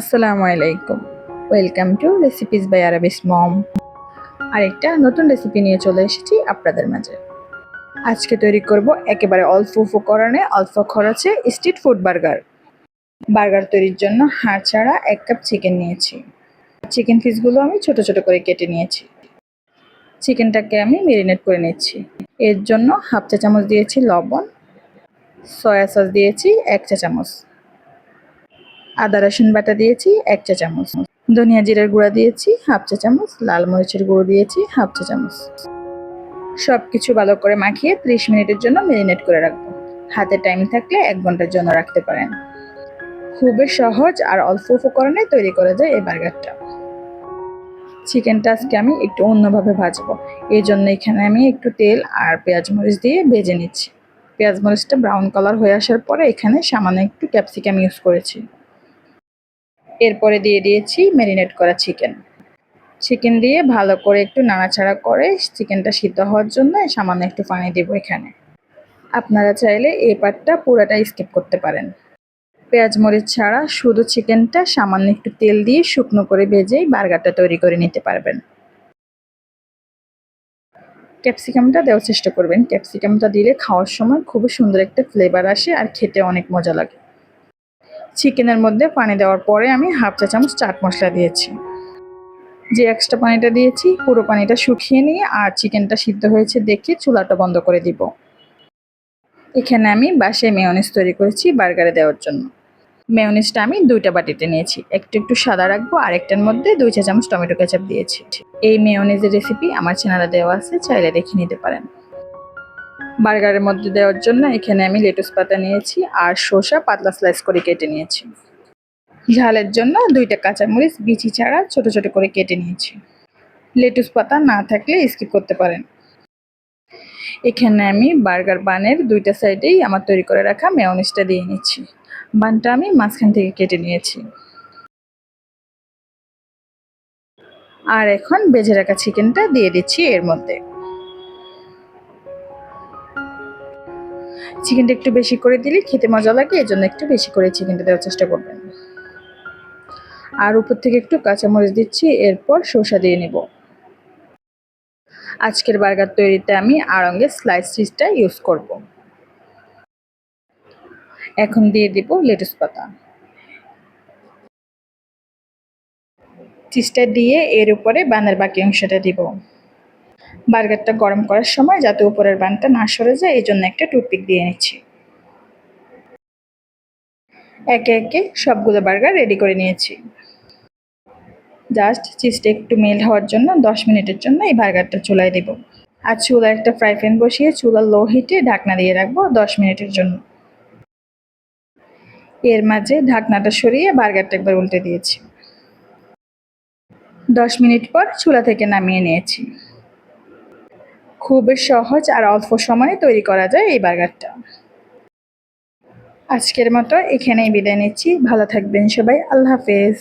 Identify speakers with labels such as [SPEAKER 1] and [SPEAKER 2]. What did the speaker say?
[SPEAKER 1] আসসালামু আলাইকুম। Welcome to recipes by Arbi's mom আরেকটা নতুন রেসিপি নিয়ে চলে এসেছি আপনাদের মাঝে। আজকে তৈরি করব একেবারে অল্প উপকরণে অল্প খরচে স্ট্রিট ফুড বার্গার বার্গার তৈরির জন্য হাড় ছাড়া এক কাপ চিকেন নিয়েছি। চিকেন পিসগুলো আমি ছোট ছোট করে কেটে নিয়েছি। চিকেনটাকে আমি মেরিনেট করে নিচ্ছি। এর জন্য হাফ চা চামচ দিয়েছি লবণ। সয়া সস দিয়েছি এক চা চামচ আদা, রসুন বাটা দিয়েছি, এক চা চামচ। ধনিয়া জিরার গুঁড়া দিয়েছি, হাফ চা চামচ। লাল মরিচের গুঁড়ো দিয়েছি, হাফ চা চামচ। সব কিছু ভালো করে মাখিয়ে ত্রিশ মিনিটের জন্য ম্যারিনেট করে রাখব। হাতে টাইম থাকলে এক ঘণ্টার জন্য রাখতে পারেন। খুবই সহজ আর অল্প উপকরণে তৈরি করা যায় এই বার্গারটা। চিকেনটা আজকে আমি একটু অন্যভাবে ভাজবো। এই জন্য এখানে আমি একটু তেল আর পেঁয়াজ মরিচ দিয়ে ভেজে নিচ্ছি। পেঁয়াজ মরিচটা ব্রাউন কালার হয়ে আসার পরে এখানে সামান্য একটু ক্যাপসিকাম ইউজ করেছি। এরপরে দিয়ে দিয়েছি ম্যারিনেট করা চিকেন চিকেন দিয়ে ভালো করে একটু নাড়াচাড়া করে চিকেনটা সিদ্ধ হওয়ার জন্য সামান্য একটু পানি দেব এখানে। আপনারা চাইলে এই পার্টটা পুরোটা স্কিপ করতে পারেন। পেঁয়াজ মরিচ ছাড়া শুধু চিকেনটা সামান্য একটু তেল দিয়ে শুকনো করে ভেজেই বার্গারটা তৈরি করে নিতে পারবেন। ক্যাপসিকামটা দেওয়ার চেষ্টা করবেন। ক্যাপসিকামটা দিলে খাওয়ার সময় খুবই সুন্দর একটা ফ্লেভার আসে আর খেতে অনেক মজা লাগে। চিকেনের মধ্যে পানি দেওয়ার পরে আমি হাফ চা চামচ চাট মশলা দিয়েছি। যে এক্সট্রা পানিটা দিয়েছি, পুরো পানিটা শুকিয়ে নিয়ে আর চিকেনটা সিদ্ধ হয়েছে দেখে চুলাটা বন্ধ করে দিব। এখানে আমি বাসে মেয়নিস তৈরি করেছি বার্গারে দেওয়ার জন্য। মেয়নিসটা আমি দুইটা বাটিতে নিয়েছি। একটু একটু সাদা রাখব আর একটার মধ্যে দুই চা চামচ টমেটো কেচাপ দিয়েছি। এই মেয়নিজের রেসিপি আমার চ্যানেলে দেওয়া আছে, চাইলে দেখে নিতে পারেন। বার্গারের মধ্যে দেওয়ার জন্য এখানে আমি লেটুস পাতা নিয়েছি আর শসা পাতলা স্লাইস করে কেটে নিয়েছি। ঝালের জন্য দুইটা কাঁচামরিচ, বিচি ছাড়া ছোট ছোট করে কেটে নিয়েছি। লেটুস পাতা না থাকলে স্কিপ করতে পারেন। এখানে আমি বার্গার বানের দুইটা সাইডেই আমার তৈরি করে রাখা মেয়নিসটা দিয়ে নিচ্ছি। বানটা আমি মাঝখান থেকে কেটে নিয়েছি। আর এখন বেজে রাখা চিকেনটা দিয়ে দিচ্ছি এর মধ্যে। চিকেনটা একটু বেশি করে দিলে খেতে মজা লাগে এই জন্য একটু বেশি করে চিকেনটা দেওয়ার চেষ্টা করবেন। আর উপর থেকে একটু কাঁচামরিচ দিচ্ছি, এরপর শসা দিয়ে নেব। আজকের বার্গার তৈরিতে আমি আড়ঙ্গের স্লাইস চিজটা ইউজ করব। এখন দিয়ে দিব লেটুস পাতা। চিজটা দিয়ে এর উপরে বানের বাকি অংশটা দিব। বার্গারটা গরম করার সময় যাতে উপরের বানটা না সরে যায়, এই জন্য একটা টুথপিক দিয়ে নিচ্ছি। একে একে সবগুলো বার্গার রেডি করে নিয়েছি। জাস্ট চিজটা একটু মেল্ট হওয়ার জন্য, দশ মিনিটের জন্য এই বার্গারটা চুলায় দেব। আর চুলা একটা ফ্রাই প্যান বসিয়ে চুলা লো হিটে ঢাকনা দিয়ে রাখব দশ মিনিটের জন্য। এর মাঝে ঢাকনাটা সরিয়ে বার্গারটা একবার উল্টে দিয়েছি। দশ মিনিট পর চুলা থেকে নামিয়ে নিয়েছি। খুবই সহজ আর অল্প সময়ে তৈরি করা যায় এই বার্গারটা। আজকের মতো এখানেই বিদায় নিচ্ছি। ভালো থাকবেন সবাই। আল্লাহ হাফেজ।